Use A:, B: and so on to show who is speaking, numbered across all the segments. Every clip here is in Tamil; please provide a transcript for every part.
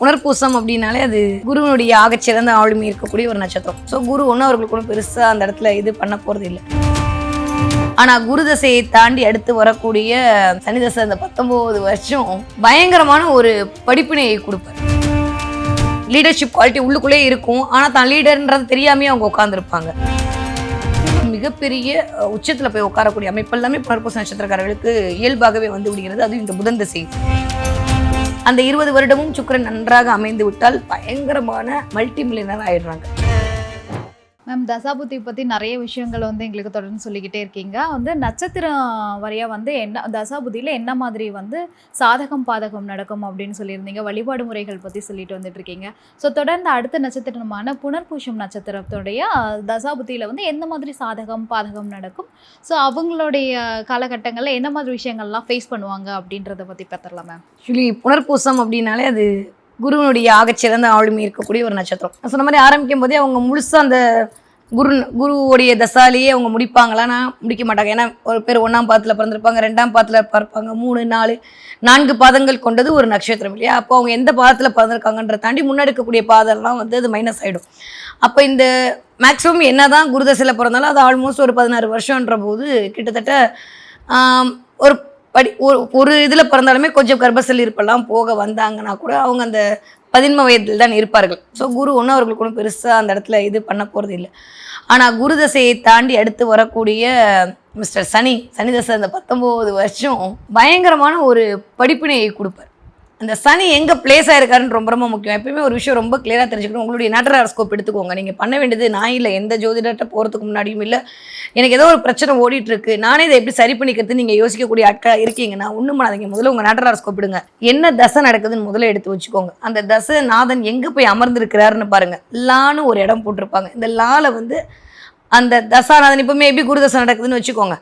A: புனர்பூசம் அப்படின்னாலே அது குருவினுடைய ஆகச்சிறந்த ஆளுமை இருக்கக்கூடிய ஒரு நட்சத்திரம். ஸோ குரு ஒன்றும் அவர்களுக்கு ஒன்றும் பெருசாக அந்த இடத்துல இது பண்ண போகிறது இல்லை. ஆனால் குரு தசையை தாண்டி அடுத்து வரக்கூடிய சனி தசை அந்த பத்தொம்போது வருஷம் பயங்கரமான ஒரு படிப்பினையை கொடுப்பார். லீடர்ஷிப் குவாலிட்டி உள்ளுக்குள்ளே இருக்கும். ஆனால் தான் லீடர்ன்றது தெரியாமையே அவங்க உட்காந்துருப்பாங்க மிகப்பெரிய உச்சத்தில் போய் உட்காரக்கூடிய அமைப்பு எல்லாமே புனர்பூச நட்சத்திரக்காரர்களுக்கு இயல்பாகவே வந்து விடுகிறது. அதுவும் இந்த புதன் திசை. அந்த இருபது வருடமும் சுக்கரன் நன்றாக அமைந்து விட்டால் பயங்கரமான மல்டி மில்லியனர் ஆயிடுறாங்க.
B: மேம் தசாபுத்தி பற்றி நிறைய விஷயங்கள் வந்து எங்களுக்கு தொடர்ந்து சொல்லிக்கிட்டே இருக்கீங்க. வந்து நட்சத்திரம் வரையாக வந்து என்ன தசாபுத்தியில் என்ன மாதிரி வந்து சாதகம் பாதகம் நடக்கும் அப்படின்னு சொல்லியிருந்தீங்க. வழிபாடு முறைகள் பற்றி சொல்லிட்டு வந்துட்டு இருக்கீங்க. ஸோ தொடர்ந்து அடுத்த நட்சத்திரமான புனர்பூஷம் நட்சத்திரத்துடைய தசாபுத்தியில் வந்து எந்த மாதிரி சாதகம் பாதகம் நடக்கும்? ஸோ அவங்களுடைய காலகட்டங்களில் என்ன மாதிரி விஷயங்கள்லாம் ஃபேஸ் பண்ணுவாங்க அப்படின்றத பற்றி பார்த்துடலாம் மேம்.
A: ஆக்சுவலி புனர்பூசம் அப்படின்னாலே அது குருவினுடைய ஆகச்சிறந்த ஆளுமை இருக்கக்கூடிய ஒரு நட்சத்திரம். சொன்ன மாதிரி ஆரம்பிக்கும் போதே அவங்க முழுசாக அந்த குரு குருவுடைய தசாலேயே அவங்க முடிப்பாங்களான்னா முடிக்க மாட்டாங்க. ஏன்னா ஒரு பேர் ஒன்றாம் பாதத்தில் பிறந்திருப்பாங்க ரெண்டாம் பாதத்தில் பிறப்பாங்க. மூணு நாலு நான்கு பாதங்கள் கொண்டது ஒரு நட்சத்திரம் இல்லையா? அப்போ அவங்க எந்த பாதத்தில் பிறந்திருக்காங்கன்ற தாண்டி முன்னெடுக்கக்கூடிய பாதம்லாம் வந்து அது மைனஸ் ஆகிடும் அப்போ இந்த மேக்ஸிமம் என்ன தான் குருதசையில் பிறந்தாலும் அது ஆல்மோஸ்ட் ஒரு பதினாறு வருஷன்ற போது கிட்டத்தட்ட ஒரு படி ஒரு ஒரு இதில் பிறந்தாலுமே கொஞ்சம் கர்ப்பசல் இருப்பெல்லாம் போக வந்தாங்கன்னா கூட அவங்க அந்த பதின்ம வயதில் தான் இருப்பார்கள். ஸோ குரு ஒன்றும் அவர்களுக்கு ஒன்றும் பெருசாக அந்த இடத்துல இது பண்ண போகிறது இல்லை. ஆனால் குரு தசையை தாண்டி அடுத்து வரக்கூடிய மிஸ்டர் சனி சனி தசை அந்த பத்தொம்போது வருஷம் பயங்கரமான ஒரு படிப்பினையை கொடுப்பார். அந்த சனி எங்கே பிளேஸ் ஆயிருக்காருன்னு ரொம்ப ரொம்ப முக்கியம். எப்பயுமே ஒரு விஷயம் ரொம்ப கிளியராக தெரிஞ்சுக்கணும். உங்களுடைய நேட்டராஸ்கோப் எடுத்துக்கோங்க. நீங்கள் பண்ண வேண்டியது நான் இல்லை எந்த ஜோதிடர்கிட்ட போகிறதுக்கு முன்னாடியும் இல்லை. எனக்கு ஏதோ ஒரு பிரச்சனை ஓடிட்டு இருக்கு. நானே இதை எப்படி சரி பண்ணிக்கிறது நீங்கள் யோசிக்கக்கூடிய ஆட்கள் இருக்கீங்கன்னா ஒன்றும் பண்ணாதீங்க. முதல்ல உங்கள் நேட்டராஸ்கோப் எடுங்க. என்ன தசை நடக்குதுன்னு முதல்ல எடுத்து வச்சுக்கோங்க. அந்த தசை நாதன் எங்கே போய் அமர்ந்திருக்கிறாருன்னு பாருங்க. லான்னு ஒரு இடம் போட்டிருப்பாங்க. இந்த லால வந்து அந்த தசாநாதன் இப்போ மேபி குரு தசை நடக்குதுன்னு வச்சுக்கோங்க.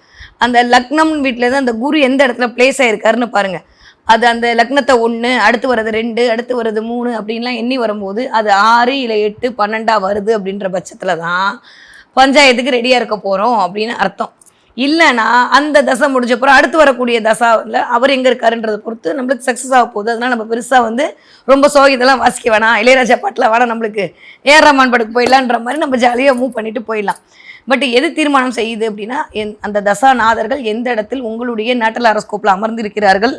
A: அந்த லக்னம் வீட்டில் தான் அந்த குரு எந்த இடத்துல பிளேஸ் ஆயிருக்காருன்னு பாருங்க. அது அந்த லக்னத்தை ஒன்று அடுத்து வர்றது ரெண்டு அடுத்து வர்றது மூணு அப்படின்லாம் எண்ணி வரும்போது அது ஆறு இல்லை எட்டு பன்னெண்டா வருது அப்படின்ற பட்சத்தில் தான் பஞ்சாயத்துக்கு ரெடியாக இருக்க போகிறோம் அப்படின்னு அர்த்தம். இல்லைன்னா அந்த தசை முடிஞ்சப்புறம் அடுத்து வரக்கூடிய தசாவில் அவர் எங்கே இருக்காருன்றதை பொறுத்து நம்மளுக்கு சக்ஸஸ் ஆக போகுது. அதனால் நம்ம பெருசாக வந்து ரொம்ப சோகத்தெல்லாம் வாசிக்க வேணாம். இளையராஜா பாட்டில் வேணாம் நம்மளுக்கு. ஏஆர் ரஹ்மான் பாட்டுக்கு போயிடலான்ற மாதிரி நம்ம ஜாலியாக மூவ் பண்ணிட்டு போயிடலாம். பட் எது தீர்மானம் செய்யுது அப்படின்னா என் அந்த தசாநாதர்கள் எந்த இடத்தில் உங்களுடைய நேட்டல் அரஸ்கோப்பில் அமர்ந்திருக்கிறார்கள்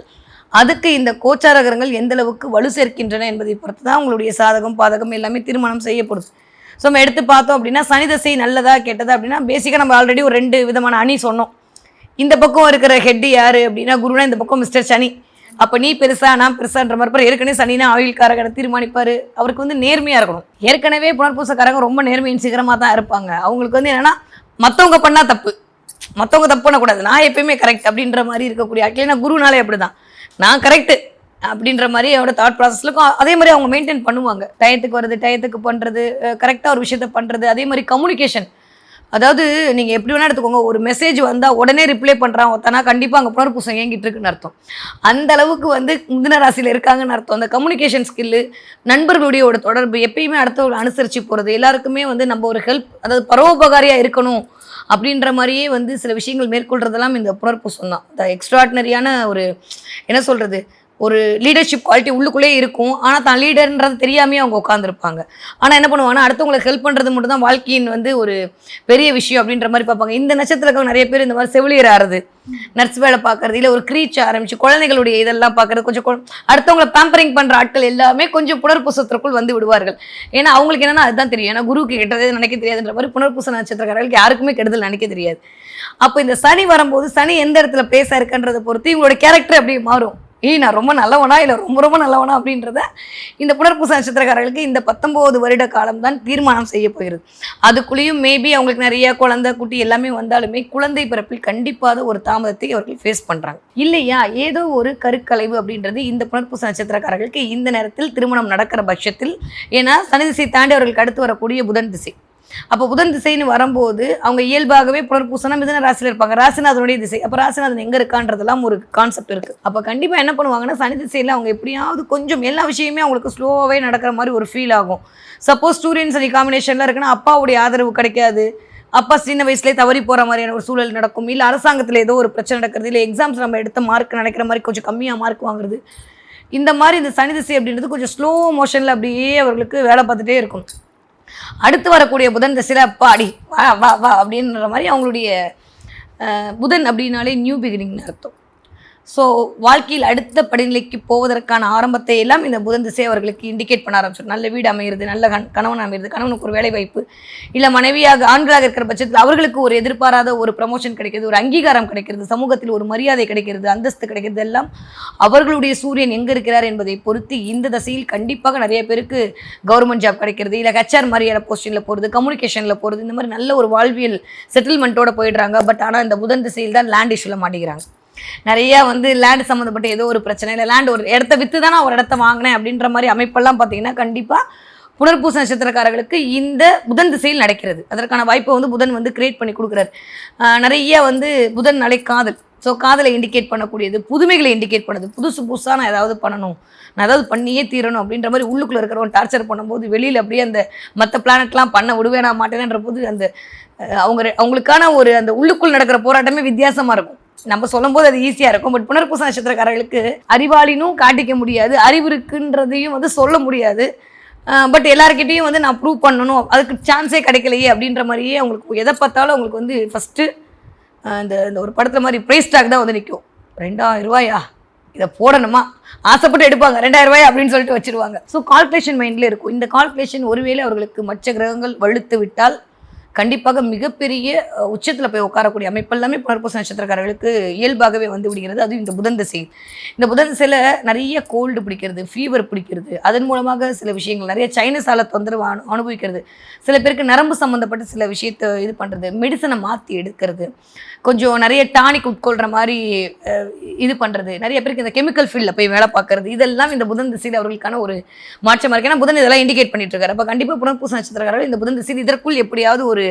A: அதுக்கு இந்த கோச்சாரகரங்கள் எந்த அளவுக்கு வலு சேர்க்கின்றன என்பதை பொறுத்து தான் உங்களுடைய சாதகம் பாதகம் எல்லாமே திருமணம் செய்யப்படுது ஸோ நம்ம எடுத்து பார்த்தோம் அப்படின்னா சனி தசை நல்லதா கெட்டதா அப்படின்னா பேசிக்காக நம்ம ஆல்ரெடி ஒரு ரெண்டு விதமான அணி சொன்னோம். இந்த பக்கம் இருக்கிற ஹெட் யார் அப்படின்னா குருனா இந்த பக்கம் மிஸ்டர் சனி. அப்போ நீ பெருசா நான் பெருசான்ற மாதிரி பாரு. ஏற்கனவே சனினா ஆயுள்காரகனை தீர்மானிப்பார். அவருக்கு வந்து நேர்மையாக இருக்கணும். ஏற்கனவே புனர்பூசக்காரங்க ரொம்ப நேர்மையின் சீக்கிரமாக தான் இருப்பாங்க. அவங்களுக்கு வந்து என்னென்னா மற்றவங்க பண்ணால் தப்பு. மற்றவங்க தப்பு பண்ணக்கூடாது. நான் எப்பயுமே கரெக்ட் அப்படின்ற மாதிரி இருக்கக்கூடிய ஆட்கள். நான் குருனாலே அப்படிதான். நான் கரெக்டு அப்படின்ற மாதிரி அவரோட தாட் ப்ராசஸ்லுக்கும் அதே மாதிரி அவங்க மெயின்டைன் பண்ணுவாங்க. டயத்துக்கு வருது டயத்துக்கு பண்ணுறது கரெக்டாக ஒரு விஷயத்த பண்ணுறது அதே மாதிரி கம்யூனிகேஷன் அதாவது நீங்கள் எப்படி வேணா எடுத்துக்கோங்க ஒரு மெசேஜ் வந்தால் உடனே ரிப்ளை பண்ணுறான் ஒருத்தனா கண்டிப்பாக அங்கே புனர்பூசம் ஏங்கிட்டு இருக்குன்னு அர்த்தம். அந்த அளவுக்கு வந்து முந்தின ராசியில் இருக்காங்கன்னு அர்த்தம். அந்த கம்யூனிகேஷன் ஸ்கில்லு நண்பர்களுடைய ஒரு தொடர்பு எப்பயுமே அடுத்தவங்களை அனுசரித்து போகிறது எல்லாருக்குமே வந்து நம்ம ஒரு ஹெல்ப் அதாவது பரோபகாரியாக இருக்கணும் அப்படின்ற மாதிரியே வந்து சில விஷயங்கள் மேற்கொள்றதெல்லாம் இந்த புனர்பூசம் தான் எக்ஸ்ட்ராடினரியான ஒரு என்ன சொல்கிறது ஒரு லீடர்ஷிப் குவாலிட்டி உள்ளுக்குள்ளே இருக்கும். ஆனால் தான் லீடர்ன்றது தெரியாமே அவங்க உட்காந்துருப்பாங்க ஆனால் என்ன பண்ணுவாங்கன்னா அடுத்தவங்களுக்கு ஹெல்ப் பண்ணுறது மட்டும் தான் வாழ்க்கையின் வந்து ஒரு பெரிய விஷயம் அப்படின்ற மாதிரி பார்ப்பாங்க. இந்த நட்சத்திரங்கள் நிறைய பேர் இந்த மாதிரி செவிலியர் ஆறுது நர்ஸ் வேலை பார்க்கறது இல்லை ஒரு க்ரீச் ஆரம்பிச்சு குழந்தைகளுடைய இதெல்லாம் பார்க்கறது கொஞ்சம் கொ- அடுத்தவங்களை பேம்பரிங் பண்ணுற ஆட்கள் எல்லாமே கொஞ்சம் புனர்பூசத்திற்குள் வந்து விடுவார்கள். ஏன்னா அவங்களுக்கு என்னன்னா அதுதான் தெரியும். ஏன்னா குருவுக்கு கெட்டதே நினைக்க தெரியாதுன்ற மாதிரி புனர்பூச நட்சத்திரக்காரர்களுக்கு யாருக்குமே கெடுதல் நினைக்க தெரியாது. அப்போ இந்த சனி வரும்போது சனி எந்த இடத்துல பேச இருக்குன்றதை பொறுத்து இவங்களோட கேரக்டர் அப்படியே மாறும். ஏய் நான் ரொம்ப நல்லவனா இல்லை ரொம்ப ரொம்ப நல்லவனா அப்படின்றத இந்த புனர்பூச நட்சத்திரக்காரர்களுக்கு இந்த பத்தொம்போது வருட காலம் தான் தீர்மானம் செய்ய போகிறது. அதுக்குள்ளேயும் மேபி அவங்களுக்கு நிறைய குழந்தை குட்டி எல்லாமே வந்தாலுமே குழந்தை பிறப்பில் கண்டிப்பாக ஒரு தாமதத்தை அவர்கள் ஃபேஸ் பண்ணுறாங்க இல்லையா? ஏதோ ஒரு கருக்கலைவு அப்படின்றது இந்த புனர்பூச நட்சத்திரக்காரர்களுக்கு இந்த நேரத்தில் திருமணம் நடக்கிற பட்சத்தில். ஏன்னா சனி திசை தாண்டி அவர்களுக்கு அடுத்து வரக்கூடிய புதன் திசை. அப்போ புதன் திசைன்னு வரும்போது அவங்க இயல்பாகவே புனர்பூசனா மிதன ராசியில் இருப்பாங்க. ராசிநாதனுடைய திசை. அப்போ ராசிநாதன் எங்கே இருக்கான்றதெல்லாம் ஒரு கான்செப்ட் இருக்குது அப்போ கண்டிப்பாக என்ன பண்ணுவாங்கன்னா சனி திசையில் அவங்க எப்படியாவது கொஞ்சம் எல்லா விஷயமே அவங்களுக்கு ஸ்லோவாகவே நடக்கிற மாதிரி ஒரு ஃபீல் ஆகும். சப்போஸ் சூரியன் சனி காம்பினேஷனில் இருக்குன்னா அப்பாவுடைய ஆதரவு கிடைக்காது. அப்பா சின்ன வயசுலேயே தவறி போகிற மாதிரியான ஒரு சூழல் நடக்கும். இல்லை அரசாங்கத்தில் ஏதோ ஒரு பிரச்சனை நடக்கிறது. இல்லை எக்ஸாம்ஸ் நம்ம எடுத்த மார்க் நினைக்கிற மாதிரி கொஞ்சம் கம்மியாக மார்க் வாங்குறது. இந்த மாதிரி இந்த சனி திசை அப்படின்றது கொஞ்சம் ஸ்லோ மோஷனில் அப்படியே அவர்களுக்கு வேலை பார்த்துட்டே இருக்கும். அடுத்து வரக்கூடிய புதன் திசையில் பாடி வா வா வா அப்படின்ற மாதிரி அவங்களுடைய புதன் அப்படின்னாலே நியூ பிகினிங்னு அர்த்தம். ஸோ வாழ்க்கையில் அடுத்த படிநிலைக்கு போவதற்கான ஆரம்பத்தை எல்லாம் இந்த புதன் திசை அவர்களுக்கு இண்டிகேட் பண்ண ஆரம்பிச்சிடும் நல்ல வீடு அமையிறது நல்ல கண் கணவன் அமையிறது கணவனுக்கு ஒரு வேலை வாய்ப்பு இல்லை மனைவியாக ஆண்களாக இருக்கிற பட்சத்தில் அவர்களுக்கு ஒரு எதிர்பாராத ஒரு ப்ரமோஷன் கிடைக்கிறது ஒரு அங்கீகாரம் கிடைக்கிறது சமூகத்தில் ஒரு மரியாதை கிடைக்கிறது அந்தஸ்து கிடைக்கிறது எல்லாம் அவர்களுடைய சூரியன் எங்கே இருக்கிறார் என்பதை பொறுத்து இந்த தசையில் கண்டிப்பாக நிறைய பேருக்கு கவர்மெண்ட் ஜாப் கிடைக்கிறது இல்லை ஹெச்ஆர் மாதிரியான போஸ்டிங்கில் போகிறது கம்யூனிகேஷனில் போகிறது இந்த மாதிரி நல்ல ஒரு வாழ்வியல் செட்டில்மெண்ட்டோட போயிடுறாங்க. பட் ஆனால் இந்த புதன் திசையில் தான் லேண்ட் இஷ்யூவில் மாட்டிக்கிறாங்க. நிறைய வந்து லேண்ட் சம்மந்தப்பட்ட ஏதோ ஒரு பிரச்சனை இல்லை லேண்ட் ஒரு இடத்த விற்று தான் நான் ஒரு இடத்த வாங்கினேன் அப்படின்ற மாதிரி அமைப்பெல்லாம் பார்த்தீங்கன்னா கண்டிப்பாக புனர்பூச நட்சத்திரக்காரர்களுக்கு இந்த புதன் திசையில் நடக்கிறது. அதற்கான வாய்ப்பை வந்து புதன் வந்து கிரியேட் பண்ணி கொடுக்குறாரு. நிறைய வந்து புதன் நாளை காதல். ஸோ காதலை இண்டிகேட் பண்ணக்கூடியது புதுமைகளை இண்டிகேட் பண்ணுது புதுசு புதுசாக நான் ஏதாவது பண்ணணும் நான் ஏதாவது பண்ணியே தீரணும் அப்படின்ற மாதிரி உள்ளுக்குள்ளே இருக்கிறவன் டார்ச்சர் பண்ணும்போது வெளியில் அப்படியே அந்த மற்ற பிளானட்லாம் பண்ண விடுவேனா மாட்டேனன்ற போது அந்த அவங்க அவங்களுக்கான ஒரு அந்த உள்ளுக்குள் நடக்கிற போராட்டமே வித்தியாசமாக இருக்கும். நம்ம சொல்லும் போது அது ஈஸியாக இருக்கும். பட் புனர்பூச நட்சத்திரக்காரர்களுக்கு அறிவாளினும் காட்டிக்க முடியாது. அறிவு இருக்குன்றதையும் வந்து சொல்ல முடியாது. பட் எல்லாருக்கிட்டையும் வந்து நான் ப்ரூவ் பண்ணணும். அதுக்கு சான்ஸே கிடைக்கலையே அப்படின்ற மாதிரியே அவங்களுக்கு எதை பார்த்தாலும் அவங்களுக்கு வந்து ஃபஸ்ட்டு இந்த இந்த ஒரு படத்தில் மாதிரி ப்ரைஸ் டாக் தான் வந்து நிற்கும் ரெண்டாயிரம் ரூபாயா? இதை போடணுமா? ஆசைப்பட்டு எடுப்பாங்க. ரெண்டாயிரம் ரூபாய் அப்படின்னு சொல்லிட்டு வச்சிருவாங்க. ஸோ கால்குலேஷன் மைண்டில் இருக்கும். இந்த கால்குலேஷன் ஒருவேளை அவர்களுக்கு மற்ற கிரகங்கள் வலுத்து விட்டால் கண்டிப்பாக மிகப்பெரிய உச்சத்தில் போய் உட்காரக்கூடிய அமைப்பு எல்லாமே புனர்பூச நட்சத்திரக்காரர்களுக்கு இயல்பாகவே வந்து விடுகிறது அதுவும் இந்த புதன் திசை. இந்த புதன் திசையில் நிறைய கோல்டு பிடிக்கிறது ஃபீவர் பிடிக்கிறது. அதன் மூலமாக சில விஷயங்கள் நிறைய சைனஸால் தொந்தரவு அனு அனுபவிக்கிறது. சில பேருக்கு நரம்பு சம்மந்தப்பட்ட சில விஷயத்தை இது பண்ணுறது மெடிசனை மாற்றி எடுக்கிறது. கொஞ்சம் நிறைய டானிக் உட்கொள்கிற மாதிரி இது பண்ணுறது நிறைய பேருக்கு இந்த கெமிக்கல் ஃபீல்டில் போய் வேலை பார்க்கறது. இதெல்லாம் இந்த புதன் திசையில் அவர்களுக்கான ஒரு மாற்றமாக இருக்குது ஏன்னா புதன் இதெல்லாம் இண்டிகேட் பண்ணிட்டு இருக்காரு. அப்போ கண்டிப்பாக புனர்பூச நட்சத்திரக்காரர்கள் இந்த புதன் திசையில் இதற்குள் எப்படியாவது ஒரு ஒரு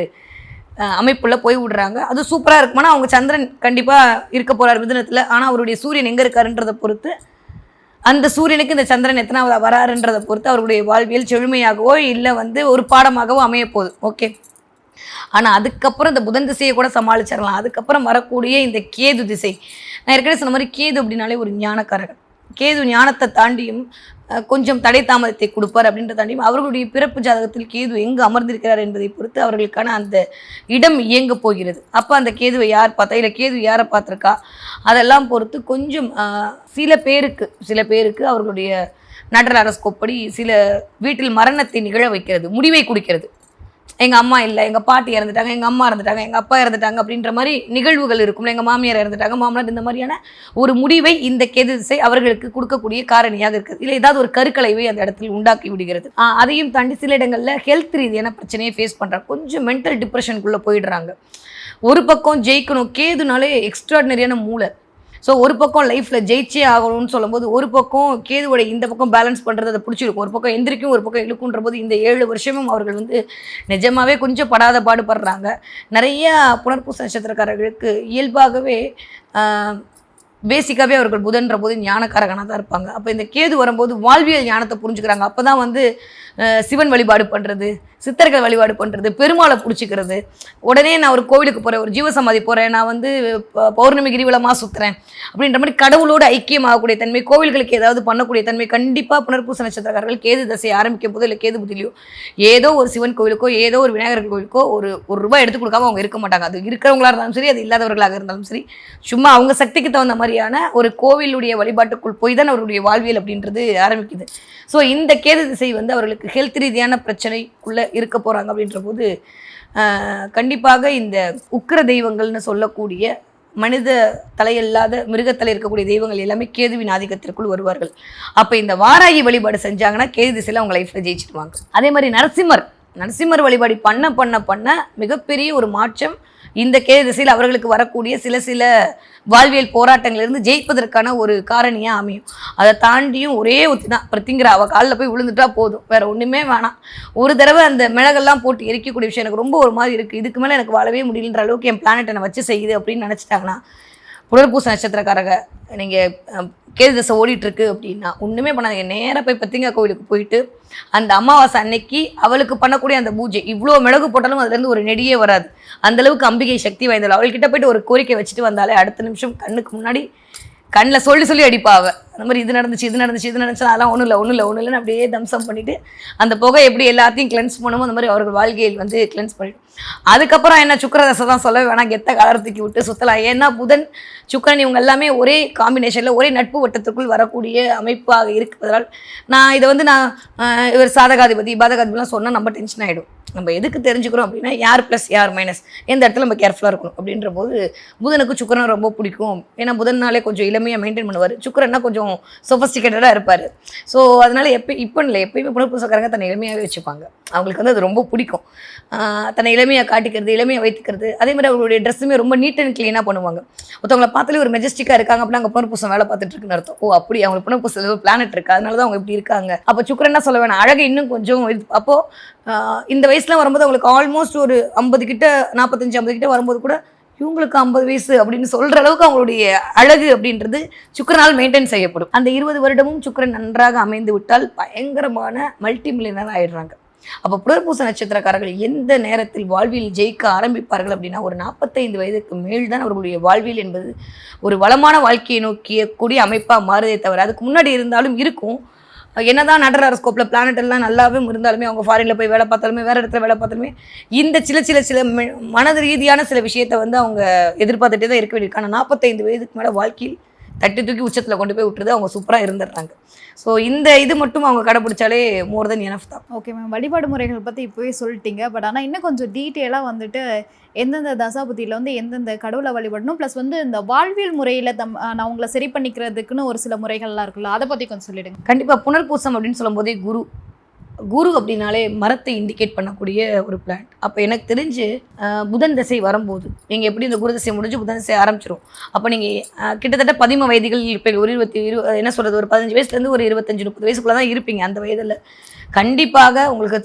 A: அமைப்புல போய் விடுறாங்க. அது சூப்பராக இருக்குமானா அவங்க சந்திரன் கண்டிப்பாக இருக்க போகிறார் மிதனத்தில். ஆனால் அவருடைய சூரியன் எங்கே இருக்காருன்றதை பொறுத்து அந்த சூரியனுக்கு இந்த சந்திரன் எத்தனாவது வராருன்றதை பொறுத்து அவருடைய வாழ்வியல் செழுமையாகவோ இல்லை வந்து ஒரு பாடமாகவோ அமைய போகுது. ஓகே? ஆனால் அதுக்கப்புறம் இந்த புதன் திசையை கூட சமாளிச்சிடலாம் அதுக்கப்புறம் வரக்கூடிய இந்த கேது திசை. நான் ஏற்கனவே சொன்ன மாதிரி கேது அப்படின்னாலே ஒரு ஞானக்காரகன். கேது ஞானத்தை தாண்டியும் கொஞ்சம் தடை தாமதத்தை கொடுப்பார் அப்படின்ற தாண்டியும் அவர்களுடைய பிறப்பு ஜாதகத்தில் கேது எங்கு அமர்ந்திருக்கிறார் என்பதை பொறுத்து அவர்களுக்கான அந்த இடம் இயங்க போகிறது. அப்போ அந்த கேதுவை யார் பார்த்தா இல்லை கேது யாரை பார்த்துருக்கா? அதெல்லாம் பொறுத்து கொஞ்சம் சில பேருக்கு சில பேருக்கு அவர்களுடைய நடர அரசு கொப்படி சில வீட்டில் மரணத்தை நிகழ வைக்கிறது முடிவை கொடுக்கிறது. எங்கள் அம்மா இல்லை எங்கள் பாட்டி இறந்துட்டாங்க எங்கள் அம்மா இறந்துட்டாங்க எங்கள் அப்பா இறந்துட்டாங்க அப்படின்ற மாதிரி நிகழ்வுகள் இருக்கும்ல. எங்கள் மாமியார் இறந்துட்டாங்க மாமனார் இந்த மாதிரியான ஒரு முடிவை இந்த கேது திசை அவர்களுக்கு கொடுக்கக்கூடிய காரணியாக இருக்குது. இல்லை ஏதாவது ஒரு கருக்கலைவை அந்த இடத்தில் உண்டாக்கி விடுகிறது. அதையும் தாண்டி சில இடங்களில் ஹெல்த் ரீதியான பிரச்சனையை ஃபேஸ் பண்ணுறாங்க கொஞ்சம் மென்டல் டிப்ரெஷனுக்குள்ளே போயிடுறாங்க. ஒரு பக்கம் ஜெயிக்கணும் கேதுனாலே எக்ஸ்ட்ராடினரியான மூளை. ஸோ ஒரு பக்கம் லைஃப்பில் ஜெயிச்சே ஆகணும்னு சொல்லும்போது ஒரு பக்கம் கேதுவோட இந்த பக்கம் பேலன்ஸ் பண்ணுறது அதை பிடிச்சிருக்கும். ஒரு பக்கம் எந்திரிக்கும் ஒரு பக்கம் இழுக்குன்ற போது இந்த ஏழு வருஷமும் அவர்கள் வந்து நிஜமாவே கொஞ்சம் படாத பாடுபடுறாங்க. நிறையா புனர்பூச நட்சத்திரக்காரர்களுக்கு இயல்பாகவே பேசிக்காகவே அவர்கள் புதன்ற போது ஞானக்காரகனாக தான் இருப்பாங்க. அப்போ இந்த கேது வரும்போது வாழ்வியல் ஞானத்தை புரிஞ்சுக்கிறாங்க. அப்போ தான் வந்து சிவன் வழிபாடு பண்ணுறது சித்தர்கள் வழிபாடு பண்ணுறது பெருமாளை பிடிச்சிக்கிறது. உடனே நான் ஒரு கோவிலுக்கு போகிறேன் ஒரு ஜீவசமாதி போகிறேன் நான் வந்து பௌர்ணமி கிரிவலமாக சுற்றுறேன் அப்படின்ற மாதிரி கடவுளோடு ஐக்கியமாகக்கூடிய தன்மை கோவில்களுக்கு ஏதாவது பண்ணக்கூடிய தன்மை கண்டிப்பாக புனர்பூச நட்சத்திரக்காரர்கள் கேது தசை ஆரம்பிக்கும் போது இல்லை கேது புதிலியோ ஏதோ ஒரு சிவன் கோவிலுக்கோ ஏதோ ஒரு விநாயகர் கோவிலுக்கோ ஒரு ஒரு ரூபாய் எடுத்து கொடுக்காம அவங்க இருக்க மாட்டாங்க. அது இருக்கிறவங்களாக இருந்தாலும் சரி அது இல்லாதவர்களாக இருந்தாலும் சரி சும்மா அவங்க சக்திக்கு தகுந்த மாதிரி மாதிரியான ஒரு கோவிலுடைய வழிபாட்டுக்குள் போய் தான் அவருடைய வாழ்வியல் அப்படின்றது ஆரம்பிக்குது. ஸோ இந்த கேது திசை வந்து அவர்களுக்கு ஹெல்த் ரீதியான பிரச்சனைக்குள்ளே இருக்க போகிறாங்க அப்படின்ற போது கண்டிப்பாக இந்த உக்கிர தெய்வங்கள்னு சொல்லக்கூடிய மனித தலையில்லாத மிருகத்தலை இருக்கக்கூடிய தெய்வங்கள் எல்லாமே கேதுவின் ஆதிக்கத்திற்குள் வருவார்கள். அப்போ இந்த வாராகி வழிபாடு செஞ்சாங்கன்னா கேது திசையில் அவங்க லைஃப்பில் ஜெயிச்சிடுவாங்க அதே மாதிரி நரசிம்மர் நரசிம்மர் வழிபாடு பண்ண பண்ண பண்ண மிகப்பெரிய ஒரு மாற்றம் இந்த கேது திசையில் அவர்களுக்கு வரக்கூடிய சில சில வாழ்வியல் போராட்டங்களிலிருந்து ஜெயிப்பதற்கான ஒரு காரணியாக அமையும். அதை தாண்டியும் ஒரே ஒத்தி தான் பிரத்திங்கிற அவள் காலில் போய் விழுந்துட்டா போதும். வேற ஒன்றுமே வேணாம். ஒரு தடவை அந்த மிளகெல்லாம் போட்டு எரிக்கக்கூடிய விஷயம் எனக்கு ரொம்ப ஒரு மாதிரி இருக்குது இதுக்கு மேலே எனக்கு வாழவே முடியலன்ற அளவுக்கு என் பிளானட் என்னை வச்சு செய்யுது அப்படின்னு நினச்சிட்டாங்கன்னா புனர்பூச நட்சத்திரக்காரங்க நீங்கள் கேது திசை ஓடிட்டுருக்கு அப்படின்னா ஒன்றுமே பண்ணாதீங்க. நேராக போய் பத்திங்க கோவிலுக்கு போயிட்டு அந்த அமாவாசை அன்னைக்கு அவளுக்கு பண்ணக்கூடிய அந்த பூஜை இவ்வளோ மிளகு போட்டாலும் அதுலேருந்து ஒரு நெடியே வராது. அந்தளவுக்கு அம்பிகை சக்தி வாய்ந்தவள் அவள்கிட்ட போயிட்டு ஒரு கோரிக்கை வச்சுட்டு வந்தாலே அடுத்த நிமிஷம் கண்ணுக்கு முன்னாடி கண்ணில் சொல்லி சொல்லி அடிப்பா அவ. அந்த மாதிரி இது நடந்துச்சு இது நடந்துச்சு இது நடந்துச்சு. அதெல்லாம் ஒன்றும் இல்லை ஒன்றும் இல்லை ஒன்றும் இல்லைன்னு அப்படியே தம்சம் பண்ணிட்டு அந்த புகை எப்படி எல்லாத்தையும் கிளென்ஸ் பண்ணுமோ அந்த மாதிரி அவர்கள் வாழ்க்கையில் வந்து கிளென்ஸ் பண்ணிடும். அதுக்கப்புறம் என்ன சுக்கரதசை தான் சொல்ல வேணாம். கெத்த கலர் தூக்கி விட்டு சுற்றலாம் ஏன்னா புதன் சுக்கரன் இவங்க எல்லாமே ஒரே காம்பினேஷனில் ஒரே நட்பு வட்டத்துக்குள் வரக்கூடிய அமைப்பாக இருப்பதால் நான் இதை வந்து நான் இவர் சாதகாதிபதி பாதகாதிபதிலாம் சொன்னால் நம்ம டென்ஷன் ஆகிடும் நம்ம எதுக்கு தெரிஞ்சுக்கிறோம் அப்படின்னா யார் ப்ளஸ் யார் மைனஸ் எந்த இடத்துல நம்ம கேர்ஃபுல்லாக இருக்கணும்? அப்படின்ற போது புதனுக்கு சுக்கரன் ரொம்ப பிடிக்கும். ஏன்னா புதன்னாலே கொஞ்சம் இளமையாக மெயின்டைன் பண்ணுவார். சுக்கரன்னா கொஞ்சம் சொஃபஸ்டிகேட்டடாக இருப்பார். ஸோ அதனால் எப்போ இப்போ இல்லை எப்பயுமே புனர்பூசக்காரங்க தன்னை இளமையாகவே வச்சுப்பாங்க. அவங்களுக்கு வந்து அது ரொம்ப பிடிக்கும். தன்னை இளமையாக காட்டிக்கிறது இளமையாக வைத்துக்கிறது அதே மாதிரி அவங்களுடைய ட்ரெஸ்ஸுமே ரொம்ப நீட் அண்ட் க்ளீனாக பண்ணுவாங்க. ஒருத்தவங்களை பார்த்தாலே ஒரு மெஜஸ்டிக்காக இருக்காங்க அப்படின்னா அங்கே புனர்பூசம் வேலை பார்த்துட்டு இருக்குன்னு அர்த்தம். ஓ அப்படி அவங்களுக்கு புனர்பூசம் ஒரு பிளானட் இருக்குது அதனால தான் அவங்க இப்படி இருக்காங்க. அப்போ சுக்கரன்னா சொல்ல வேணாம்? அழகு இன்னும் கொஞ்சம் அப்போது இந்த வயசு வயசுலாம் வரும்போது அவங்களுக்கு ஆல்மோஸ்ட் ஒரு ஐம்பது கிட்ட நாற்பத்தஞ்சு ஐம்பது கிட்ட வரும்போது கூட இவங்களுக்கு ஐம்பது வயசு அப்படின்னு சொல்கிற அளவுக்கு அவங்களுடைய அழகு அப்படின்றது சுக்கரனால் மெயின்டைன் செய்யப்படும். அந்த இருபது வருடமும் சுக்கரன் நன்றாக அமைந்து விட்டால் பயங்கரமான மல்டி மில்லியனர் ஆயிடுறாங்க. அப்போ புனர்பூச நட்சத்திரக்காரர்கள் எந்த நேரத்தில் வாழ்வில் ஜெயிக்க ஆரம்பிப்பார்கள் அப்படின்னா ஒரு நாற்பத்தைந்து வயதுக்கு மேல் தான் அவர்களுடைய வாழ்வியல் என்பது ஒரு வளமான வாழ்க்கையை நோக்கிய கூடிய அமைப்பாக மாறுதே தவிர அதுக்கு முன்னாடி இருந்தாலும் இருக்கும். என்னதான் நடர் ஸ்கோப்பில் பிளானட் எல்லாம் நல்லாவே இருந்தாலுமே அவங்க ஃபாரினில் போய் வேலை பார்த்தாலுமே வேறு இடத்துல வேலை பார்த்தாலுமே இந்த சில சில சில மெ- மனது ரீதியான சில விஷயத்தை வந்து அவங்க எதிர்பார்த்துட்டே தான் இருக்க வேண்டியிருக்காங்க ஆனால் நாற்பத்தைந்து வயதுக்கு மேலே வாழ்க்கையில் தட்டி தூக்கி உச்சத்தில் கொண்டு போய் விட்டுறது அவங்க சூப்பராக இருந்துடுறாங்க. ஸோ இந்த இது மட்டும் அவங்க கடைப்பிடிச்சாலே மோர் தென் எனஃப் தான்.
B: ஓகே மேம் வழிபாடு முறைகள் பற்றி இப்போவே சொல்லிட்டீங்க. பட் ஆனால் இன்னும் கொஞ்சம் டீட்டெயிலாக வந்துட்டு எந்தெந்த தசாபுத்தியில் வந்து எந்தெந்த கடவுளை வழிபடணும் ப்ளஸ் வந்து இந்த வாழ்வியல் முறையில் தம் நான் உங்களை சரி பண்ணிக்கிறதுக்குன்னு ஒரு சில முறைகள்லாம் இருக்குல்ல அதை பற்றி கொஞ்சம் சொல்லிடுங்க.
A: கண்டிப்பாக புனர்பூசம் அப்படின்னு சொல்லும்போதே குரு. குரு அப்படின்னாலே மரத்தை இண்டிகேட் பண்ணக்கூடிய ஒரு பிளான்ட் அப்போ எனக்கு தெரிஞ்சு புதன் திசை வரும்போது நீங்கள் எப்படி இந்த குரு திசை முடிஞ்சு புதன் திசை ஆரம்பிச்சிரும்? அப்போ நீங்கள் கிட்டத்தட்ட பதிம வயதுகள் இருப்பீங்க ஒரு இருபத்தி இரு என்ன சொல்கிறது ஒரு பதினஞ்சு வயசுலேருந்து ஒரு இருபத்தஞ்சு முப்பது வயசுக்குள்ளே தான் இருப்பீங்க அந்த வயதில். கண்டிப்பாக உங்களுக்கு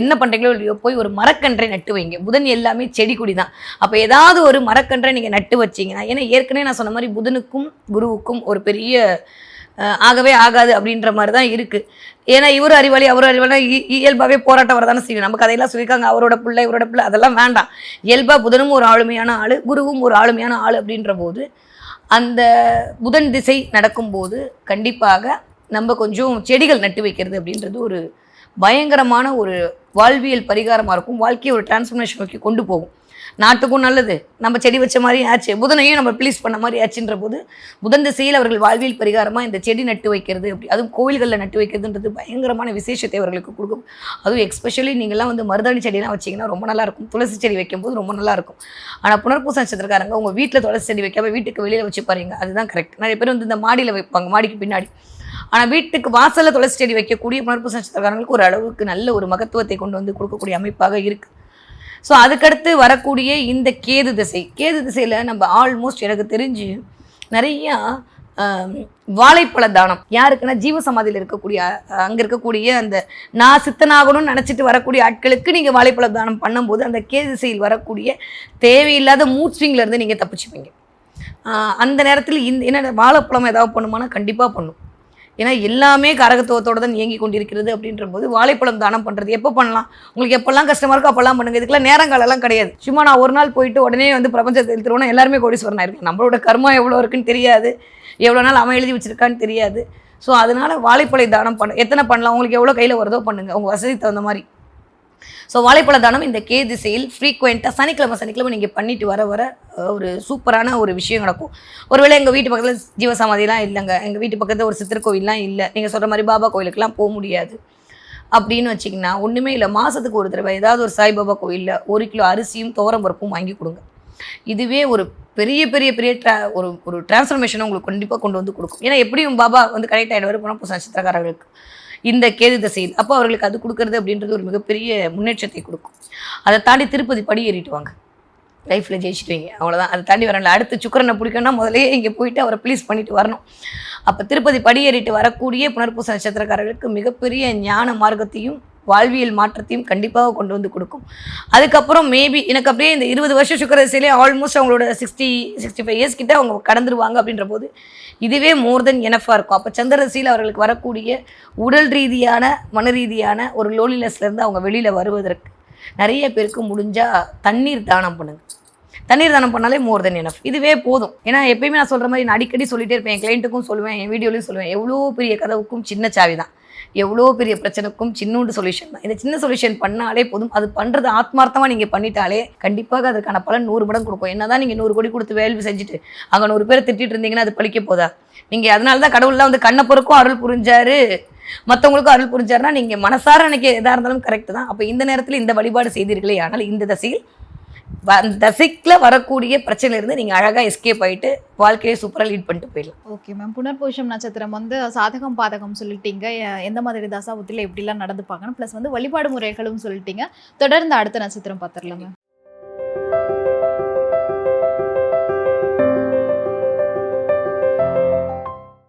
A: என்ன பண்ணுறீங்களோ இல்லையோ போய் ஒரு மரக்கன்றை நட்டு வைங்க. புதன் எல்லாமே செடி கொடி தான் அப்போ ஏதாவது ஒரு மரக்கன்றை நீங்கள் நட்டு வச்சீங்கன்னா ஏன்னா ஏற்கனவே நான் சொன்ன மாதிரி புதனுக்கும் குருவுக்கும் ஒரு பெரிய ஆகவே ஆகாது அப்படின்ற மாதிரி தான் இருக்குது ஏன்னா இவர் அறிவாளி அவர் அறிவாளி இயல்பாகவே போராட்டம் வரதானே செய்யும். நமக்கு அதையெல்லாம் சொல்லியிருக்காங்க. அவரோட பிள்ளை இவரோட பிள்ளை அதெல்லாம் வேண்டாம். இயல்பாக புதனும் ஒரு ஆளுமையான ஆள் குருவும் ஒரு ஆளுமையான ஆள் அப்படின்ற போது அந்த புதன் திசை நடக்கும்போது கண்டிப்பாக நம்ம கொஞ்சம் செடிகள் நட்டு வைக்கிறது அப்படின்றது ஒரு பயங்கரமான ஒரு வாழ்வியல் பரிகாரமாக இருக்கும். வாழ்க்கையை ஒரு டிரான்ஸ்ஃபர்மேஷன் நோக்கி கொண்டு போகும். நாட்டுக்கும் நல்லது. நம்ம செடி வச்ச மாதிரி ஆச்சு. புதனையும் நம்ம ப்ளீஸ் பண்ண மாதிரி ஆச்சுன்ற போது புதன் திசையில் அவர்கள் வாழ்வியல் பரிகாரமாக இந்த செடி நட்டு வைக்கிறது அப்படி அதுவும் கோவில்களில் நட்டு வைக்கிறதுன்றது பயங்கரமான விசேஷத்தை அவர்களுக்கு கொடுக்கும். அதுவும் எக்ஸ்பெஷலி நீங்கள்லாம் வந்து மருதாணி செடியெல்லாம் வச்சிங்கன்னா ரொம்ப நல்லாயிருக்கும் துளசி செடி வைக்கும்போது ரொம்ப நல்லா இருக்கும். ஆனால் புனர்பூச நட்சத்திரக்காரங்க உங்கள் வீட்டில் துளசி செடி வைக்காம வீட்டுக்கு வெளியில் வச்சு பாருங்க. அதுதான் கரெக்ட் நிறைய பேர் வந்து இந்த மாடியில் வைப்பாங்க மாடிக்கு பின்னாடி. ஆனால் வீட்டுக்கு வாசலில் துளசி செடி வைக்கக்கூடிய புனர்பூச நட்சத்திரக்காரங்களுக்கு ஒரு அளவுக்கு நல்ல ஒரு மகத்துவத்தை கொண்டு வந்து கொடுக்கக்கூடிய அமைப்பாக இருக்குது ஸோ அதுக்கடுத்து வரக்கூடிய இந்த கேது திசை. கேது திசையில் நம்ம ஆல்மோஸ்ட் எனக்கு தெரிஞ்சு நிறையா வாழைப்பழ தானம். யாருக்குன்னா ஜீவசமாதியில் இருக்கக்கூடிய அங்கே இருக்கக்கூடிய அந்த நான் சித்தனாகணும்னு நினச்சிட்டு வரக்கூடிய ஆட்களுக்கு நீங்கள் வாழைப்பழ தானம் பண்ணும்போது அந்த கேது திசையில் வரக்கூடிய தேவையில்லாத மூட் நீங்கள் தப்பிச்சுப்பீங்க. அந்த நேரத்தில் இந்த என்ன வாழைப்பழம் ஏதாவது பண்ணுமானா கண்டிப்பாக பண்ணும். ஏன்னா எல்லாமே கரகத்துவத்தோடு தான் இயங்கி கொண்டிருக்கிறது அப்படின்ற போது வாழைப்பழம் தானம் பண்ணுறது எப்போ பண்ணலாம்? உங்களுக்கு எப்போல்லாம் கஷ்டமாக இருக்கோ அப்போல்லாம் பண்ணுங்க. இதுக்கெல்லாம் நேரங்காலெல்லாம் கிடையாது. சும்மா நான் ஒரு நாள் போயிட்டு உடனே வந்து பிரபஞ்சத்தை எழுத்துருவோம் எல்லாருமே கோடீஸ்வரன் ஆயிருக்கும் நம்மளோட கர்மா எவ்வளோ இருக்குன்னு தெரியாது. எவ்வளோ நாள் அவன் எழுதி வச்சிருக்கான்னு தெரியாது. ஸோ அதனால் வாழைப்பழை தானம் பண்ண எத்தனை பண்ணலாம்? உங்களுக்கு எவ்வளோ கையில் வருதோ பண்ணுங்கள் உங்கள் வசதி தகுந்த மாதிரி. ஸோ வாழைப்பழ தானம் இந்த கே திசையில் ஃப்ரீக்வெண்ட்டாக சனிக்கிழமை சனிக்கிழமை நீங்கள் பண்ணிட்டு வர வர ஒரு சூப்பரான ஒரு விஷயம் நடக்கும். ஒருவேளை எங்கள் வீட்டு பக்கத்தில் ஜீவசமாதிலாம் இல்லைங்க. எங்கள் வீட்டு பக்கத்தில் ஒரு சித்திர கோவில்லாம் இல்லை. நீங்கள் சொல்கிற மாதிரி பாபா கோயிலுக்கெல்லாம் போக முடியாது. அப்படின்னு வச்சிங்கன்னா ஒன்றுமே இல்லை. மாதத்துக்கு ஒரு தடவை ஏதாவது ஒரு சாய்பாபா கோயிலில் ஒரு கிலோ அரிசியும் துவரம் பருப்பும் வாங்கி கொடுங்க. இதுவே ஒரு பெரிய பெரிய பெரிய ட்ரா ஒரு ஒரு டிரான்ஸ்ஃபர்மேஷனை உங்களுக்கு கண்டிப்பாக கொண்டு வந்து கொடுக்கும். ஏன்னா எப்படியும் பாபா வந்து கனெக்ட் ஆகிடுவார் புனப்புச நட்சத்திரக்காரர்களுக்கு இந்த கேது திசையில். அப்போ அவர்களுக்கு அது கொடுக்கறது அப்படின்றது ஒரு மிகப்பெரிய முன்னேற்றத்தை கொடுக்கும். அதை தாண்டி திருப்பதி படி ஏறிட்டு வாங்க. லைஃப்பில் ஜெயிச்சிட்டுவீங்க அவ்வளோதான் அதை தாண்டி வரல அடுத்து சுக்கரனை பிடிக்கணும்னா முதலே இங்கே போயிட்டு அவரை ப்ளீஸ் பண்ணிட்டு வரணும். அப்போ திருப்பதி படியேறிட்டு வரக்கூடிய புனர்பூச நட்சத்திரக்காரர்களுக்கு மிகப்பெரிய ஞான மார்க்கத்தையும் வாழ்வியல் மாற்றத்தையும் கண்டிப்பாக கொண்டு வந்து கொடுக்கும். அதுக்கப்புறம் மேபி எனக்கு அப்படியே இந்த இருபது வருஷம் சுக்கரசிலே ஆல்மோஸ்ட் அவங்களோட சிக்ஸ்டி சிக்ஸ்டி ஃபைவ் இயர்ஸ் கிட்ட அவங்க கடந்துருவாங்க அப்படின்ற போது இதுவே மோர் தென் எனஃபாக இருக்கும். அப்போ சந்திரசியில் அவர்களுக்கு வரக்கூடிய உடல் ரீதியான மன ரீதியான ஒரு லோலினஸ்லேருந்து அவங்க வெளியில் வருவதற்கு நிறைய பேருக்கு முடிஞ்சால் தண்ணீர் தானம் பண்ணுங்கள் தண்ணீர் தானம் பண்ணாலே மோர் தென் எனஃப் இதுவே போதும். ஏன்னா எப்பயுமே நான் சொல்கிற மாதிரி நான் அடிக்கடி சொல்லிட்டே இருப்பேன். என் கிளைண்ட்டுக்கும் சொல்லுவேன் என் வீடியோலையும் சொல்லுவேன். எவ்வளோ பெரிய கதவுக்கும் சின்ன சாவி தான் எவ்வளோ பெரிய பிரச்சனைக்கும் சின்னூண்டு சொல்யூஷன் தான். இந்த சின்ன சொல்யூஷன் பண்ணாலே போதும். அது பண்ணுறது ஆத்மார்த்தமாக நீங்கள் பண்ணிட்டாலே கண்டிப்பாக அதுக்கான பலன் நூறு மடங்கு கொடுக்கும். என்னதான் நீங்கள் நூறு கோடி கொடுத்து வேல்வி செஞ்சுட்டு அங்கே நூறு பேர் திட்டிட்டு இருந்தீங்கன்னா அது பழிக்க போதா? நீங்கள் அதனால தான் கடவுள்லாம் வந்து கண்ணை பொறுக்கும் அருள் புரிஞ்சாரு. மற்றவங்களுக்கும் அருள் புரிஞ்சாருன்னா நீங்கள் மனசார எனக்கு எதாக இருந்தாலும் கரெக்ட் தான். அப்போ இந்த நேரத்தில் இந்த வழிபாடு செய்தீர்களே ஆனால் இந்த தசையில் அந்த சிக்கில் வரக்கூடிய பிரச்சனையிலேருந்து நீங்கள் அழகாக எஸ்கேப் ஆகிட்டு வாழ்க்கையை சூப்பராக லீட் பண்ணிட்டு போயிடலாம்.
B: ஓகே மேம் புனர்பூஷம் நட்சத்திரம் வந்து சாதகம் பாதகம் சொல்லிட்டீங்க. எந்த மாதிரி தசாபுத்தியில் எப்படிலாம் நடந்துப்பாங்கன்னு ப்ளஸ் வந்து வழிபாடு முறைகளும் சொல்லிட்டீங்க. தொடர்ந்து அடுத்த நட்சத்திரம் பார்த்துடலாம் மேம்